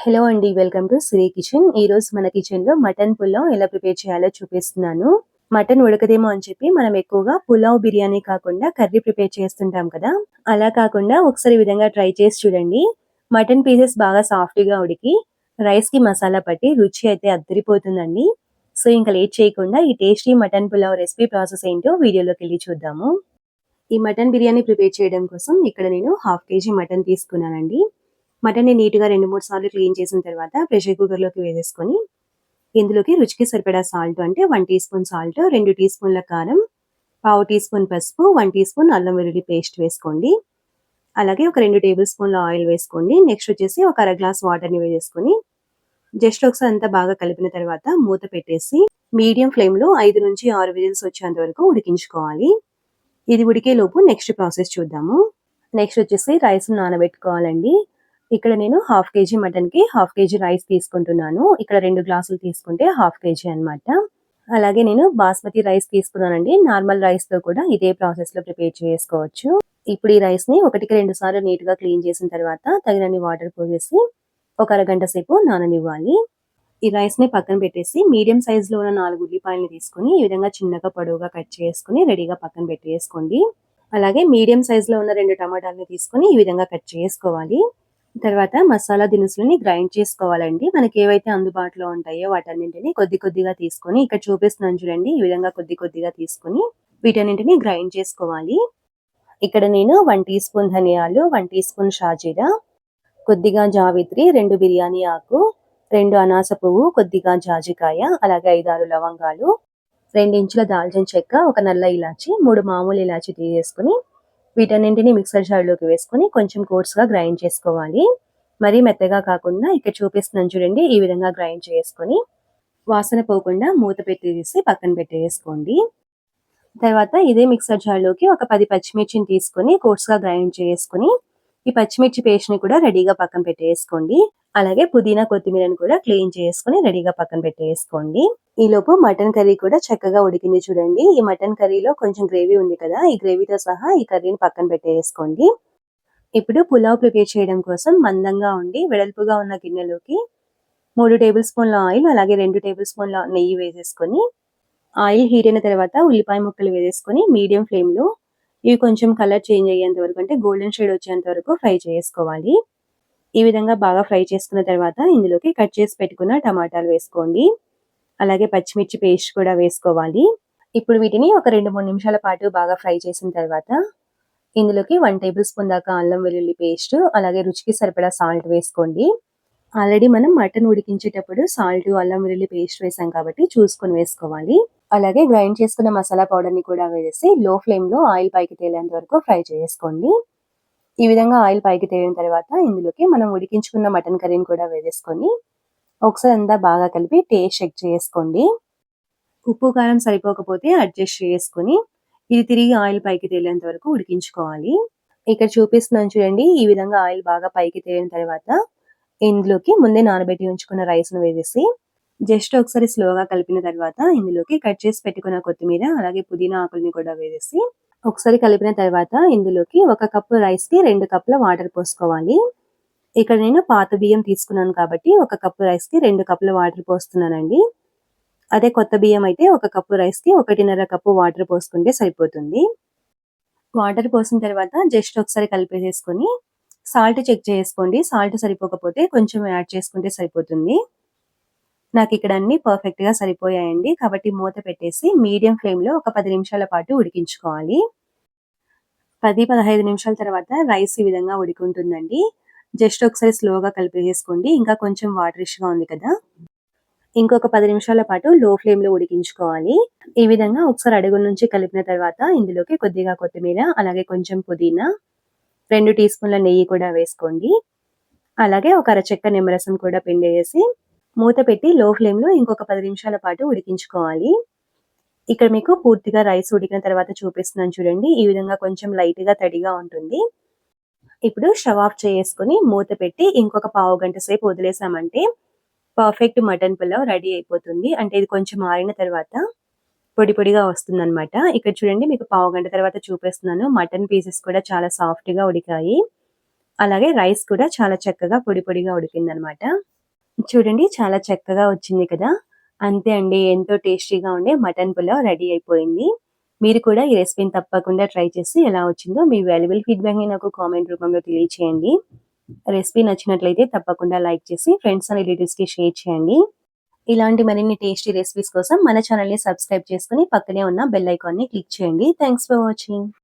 Hello అండి welcome to Shri kitchen. ఈ రోజు మన కిచెన్లో మటన్ పులావ్ ఎలా ప్రిపేర్ చేయాలో చూపిస్తున్నాను. మటన్ ఉడకదేమో అని చెప్పి మనం ఎక్కువగా పులావ్ బిర్యానీ కాకుండా కర్రీ ప్రిపేర్ చేస్తుంటాం కదా. అలా కాకుండా ఒకసారి విధంగా ట్రై చేసి చూడండి. మటన్ పీసెస్ బాగా సాఫ్ట్గా ఉడికి రైస్కి మసాలా పట్టి రుచి అయితే అద్దరిపోతుందండి. సో ఇంకా లేట్ చేయకుండా ఈ tasty mutton pulao recipe process ఏంటో వీడియోలోకి వెళ్ళి చూద్దాము. ఈ మటన్ బిర్యానీ ప్రిపేర్ చేయడం కోసం ఇక్కడ నేను హాఫ్ కేజీ మటన్ తీసుకున్నానండి. మటన్ని నీట్గా రెండు మూడు సార్లు క్లీన్ చేసిన తర్వాత ప్రెషర్ కుక్కర్లోకి వేసేసుకొని ఇందులోకి రుచికి సరిపడా సాల్ట్ అంటే వన్ టీ స్పూన్ సాల్ట్ రెండు టీ స్పూన్ల కారం పావు టీ స్పూన్ పసుపు వన్ టీ స్పూన్ అల్లం వెల్లుల్లి పేస్ట్ వేసుకోండి. అలాగే ఒక రెండు టేబుల్ స్పూన్ల ఆయిల్ వేసుకోండి. నెక్స్ట్ వచ్చేసి ఒక అర గ్లాస్ వాటర్ని వేసేసుకొని జస్ట్ ఒకసారి అంతా బాగా కలిపిన తర్వాత మూత పెట్టేసి మీడియం ఫ్లేమ్లో ఐదు నుంచి ఆరు విజిల్స్ వచ్చేంత వరకు ఉడికించుకోవాలి. ఇది ఉడికే లోపు నెక్స్ట్ ప్రాసెస్ చూద్దాము. నెక్స్ట్ వచ్చేసి రైస్ నానబెట్టుకోవాలండి. ఇక్కడ నేను హాఫ్ కేజీ మటన్కి హాఫ్ కేజీ రైస్ తీసుకుంటున్నాను. ఇక్కడ రెండు గ్లాసులు తీసుకుంటే హాఫ్ కేజీ అనమాట అలాగే నేను బాస్మతి రైస్ తీసుకున్నానండి. నార్మల్ రైస్తో కూడా ఇదే ప్రాసెస్లో ప్రిపేర్ చేసుకోవచ్చు. ఇప్పుడు ఈ రైస్ని ఒకటికి రెండు సార్లు నీట్గా క్లీన్ చేసిన తర్వాత తగినన్ని వాటర్ పోసేసి ఒక అరగంట సేపు నాననివ్వాలి. ఈ రైస్ని పక్కన పెట్టేసి మీడియం సైజ్లో ఉన్న నాలుగు ఉల్లిపాయలు తీసుకుని ఈ విధంగా చిన్నగా పొడవుగా కట్ చేసుకుని రెడీగా పక్కన పెట్టేసుకోండి. అలాగే మీడియం సైజ్లో ఉన్న రెండు టమాటాలని తీసుకుని ఈ విధంగా కట్ చేసుకోవాలి. తర్వాత మసాలా దినుసులని గ్రైండ్ చేసుకోవాలండి. మనకి ఏవైతే అందుబాటులో ఉంటాయో వాటన్నింటిని కొద్ది కొద్దిగా తీసుకొని ఇక్కడ చూపిస్తున్నాను చూడండి. ఈ విధంగా కొద్ది కొద్దిగా తీసుకొని వీటన్నింటిని గ్రైండ్ చేసుకోవాలి. ఇక్కడ నేను వన్ టీ స్పూన్ ధనియాలు వన్ టీ స్పూన్ షాజీరా కొద్దిగా జావిత్రి రెండు బిర్యానీ ఆకు రెండు అనాస పువ్వు కొద్దిగా జాజికాయ అలాగే ఐదారు లవంగాలు ఇంచుల దాల్చిన చెక్క ఒక నల్ల ఇలాచి మూడు మామూలు ఇలాచి తీసేసుకుని వీటన్నింటిని మిక్సర్ జార్లోకి వేసుకొని కొంచెం కోర్స్గా గ్రైండ్ చేసుకోవాలి. మరీ మెత్తగా కాకుండా ఇక్కడ చూపిస్తున్నాను చూడండి ఈ విధంగా గ్రైండ్ చేసుకొని వాసన పోకుండా మూత పెట్టి తీసి పక్కన పెట్టేసుకోండి. తర్వాత ఇదే మిక్సర్ జార్లోకి ఒక పది పచ్చిమిర్చిని తీసుకొని కోర్స్గా గ్రైండ్ చేసుకొని ఈ పచ్చిమిర్చి పేస్ట్ని కూడా రెడీగా పక్కన పెట్టేసుకోండి. అలాగే పుదీనా కొత్తిమీరని కూడా క్లీన్ చేసుకుని రెడీగా పక్కన పెట్టేసుకోండి. ఈ లోపు మటన్ కర్రీ కూడా చక్కగా ఉడికింది చూడండి. ఈ మటన్ కర్రీలో కొంచెం గ్రేవీ ఉంది కదా ఈ గ్రేవీతో సహా ఈ కర్రీని పక్కన పెట్టేసుకోండి. ఇప్పుడు పులావ్ ప్రిపేర్ చేయడం కోసం మందంగా ఉండి వెడల్పుగా ఉన్న గిన్నెలోకి మూడు టేబుల్ స్పూన్ల ఆయిల్ అలాగే రెండు టేబుల్ స్పూన్ల నెయ్యి వేసేసుకొని ఆయిల్ హీట్ అయిన తర్వాత ఉల్లిపాయ ముక్కలు వేసేసుకొని మీడియం ఫ్లేమ్లో ఇవి కొంచెం కలర్ చేంజ్ అయ్యేంత వరకు అంటే గోల్డెన్ షేడ్ వచ్చేంత వరకు ఫ్రై చేసుకోవాలి. ఈ విధంగా బాగా ఫ్రై చేసుకున్న తర్వాత ఇందులోకి కట్ చేసి పెట్టుకున్న టమాటాలు వేసుకోండి. అలాగే పచ్చిమిర్చి పేస్ట్ కూడా వేసుకోవాలి. ఇప్పుడు వీటిని ఒక రెండు మూడు నిమిషాల పాటు బాగా ఫ్రై చేసిన తర్వాత ఇందులోకి వన్ టేబుల్ స్పూన్ దాకా అల్లం వెల్లుల్లి పేస్ట్ అలాగే రుచికి సరిపడా సాల్ట్ వేసుకోండి. ఆల్రెడీ మనం మటన్ ఉడికించేటప్పుడు సాల్ట్ అల్లం వెల్లుల్లి పేస్ట్ వేసాం కాబట్టి చూసుకొని వేసుకోవాలి. అలాగే గ్రైండ్ చేసుకున్న మసాలా పౌడర్ని కూడా వేసి లో ఫ్లేమ్లో ఆయిల్ పైకి తేలేంత వరకు ఫ్రై చేసుకోండి. ఈ విధంగా ఆయిల్ పైకి తేలిన తర్వాత ఇందులోకి మనం ఉడికించుకున్న మటన్ కర్రీని కూడా వేసేసుకొని ఒకసారి అంతా బాగా కలిపి టేస్ట్ చెక్ చేసుకోండి. ఉప్పు కారం సరిపోకపోతే అడ్జస్ట్ చేసుకుని ఇది తిరిగి ఆయిల్ పైకి తేలేంత వరకు ఉడికించుకోవాలి. ఇక్కడ చూపిస్తున్నాను చూడండి ఈ విధంగా ఆయిల్ బాగా పైకి తేలిన తర్వాత ఇందులోకి ముందే నానబెట్టి ఉంచుకున్న రైస్ను వేసేసి జస్ట్ ఒకసారి స్లోగా కలిపిన తర్వాత ఇందులోకి కట్ చేసి పెట్టుకున్న కొత్తిమీర అలాగే పుదీనా ఆకుల్ని కూడా వేసేసి ఒకసారి కలిపిన తర్వాత ఇందులోకి ఒక కప్పు రైస్కి రెండు కప్పుల వాటర్ పోసుకోవాలి. ఇక్కడ నేను పాత బియ్యం తీసుకున్నాను కాబట్టి ఒక కప్పు రైస్కి రెండు కప్పుల వాటర్ పోస్తున్నానండి. అదే కొత్త బియ్యం అయితే ఒక కప్పు రైస్కి ఒకటిన్నర కప్పు వాటర్ పోసుకుంటే సరిపోతుంది. వాటర్ పోసిన తర్వాత జస్ట్ ఒకసారి కలిపేసేసుకొని సాల్ట్ చెక్ చేసుకోండి. సాల్ట్ సరిపోకపోతే కొంచెం యాడ్ చేసుకుంటే సరిపోతుంది. నాకు ఇక్కడ అన్ని పర్ఫెక్ట్గా సరిపోయాయండి. కాబట్టి మూత పెట్టేసి మీడియం ఫ్లేమ్లో ఒక పది నిమిషాల పాటు ఉడికించుకోవాలి. పది పదహైదు నిమిషాల తర్వాత రైస్ ఈ విధంగా ఉడికుంటుందండి. జస్ట్ ఒకసారి స్లోగా కలిపేసుకోండి ఇంకా కొంచెం వాటరిష్గా ఉంది కదా. ఇంకొక పది నిమిషాల పాటు లో ఫ్లేమ్లో ఉడికించుకోవాలి. ఈ విధంగా ఒకసారి అడుగు నుంచి కలిపిన తర్వాత ఇందులోకి కొద్దిగా కొత్తిమీర అలాగే కొంచెం పుదీనా రెండు టీ స్పూన్ల నెయ్యి కూడా వేసుకోండి. అలాగే ఒక అరచెక్క నిమ్మరసం కూడా పిండేసి మూత పెట్టి లో ఫ్లేమ్లో ఇంకొక పది నిమిషాల పాటు ఉడికించుకోవాలి. ఇక్కడ మీకు పూర్తిగా రైస్ ఉడికిన తర్వాత చూపిస్తున్నాను చూడండి. ఈ విధంగా కొంచెం లైట్గా తడిగా ఉంటుంది. ఇప్పుడు స్టవ్ ఆఫ్ చేసుకుని మూత పెట్టి ఇంకొక పావు గంట సేపు వదిలేసామంటే పర్ఫెక్ట్ మటన్ పులావ్ రెడీ అయిపోతుంది. అంటే ఇది కొంచెం మారిన తర్వాత పొడి పొడిగా వస్తుందన్నమాట. ఇక్కడ చూడండి మీకు పావు గంట తర్వాత చూపిస్తున్నాను. మటన్ పీసెస్ కూడా చాలా సాఫ్ట్గా ఉడికాయి. అలాగే రైస్ కూడా చాలా చక్కగా పొడి పొడిగా ఉడికిందనమాట చూడండి చాలా చక్కగా వచ్చింది కదా. అంతే అండి ఎంతో టేస్టీగా ఉండే మటన్ పులావ్ రెడీ అయిపోయింది. మీరు కూడా ఈ రెసిపీని తప్పకుండా ట్రై చేసి ఎలా వచ్చిందో మీ వాల్యుబుల్ ఫీడ్బ్యాక్ని నాకు కామెంట్ రూపంలో తెలియచేయండి. రెసిపీ నచ్చినట్లయితే తప్పకుండా లైక్ చేసి ఫ్రెండ్స్ అండ్ రిలేటివ్స్కి షేర్ చేయండి. ఇలాంటి మరిన్ని టేస్టీ రెసిపీస్ కోసం మన ఛానల్ని సబ్స్క్రైబ్ చేసుకుని పక్కనే ఉన్న బెల్ ఐకాన్ని క్లిక్ చేయండి. Thanks for watching.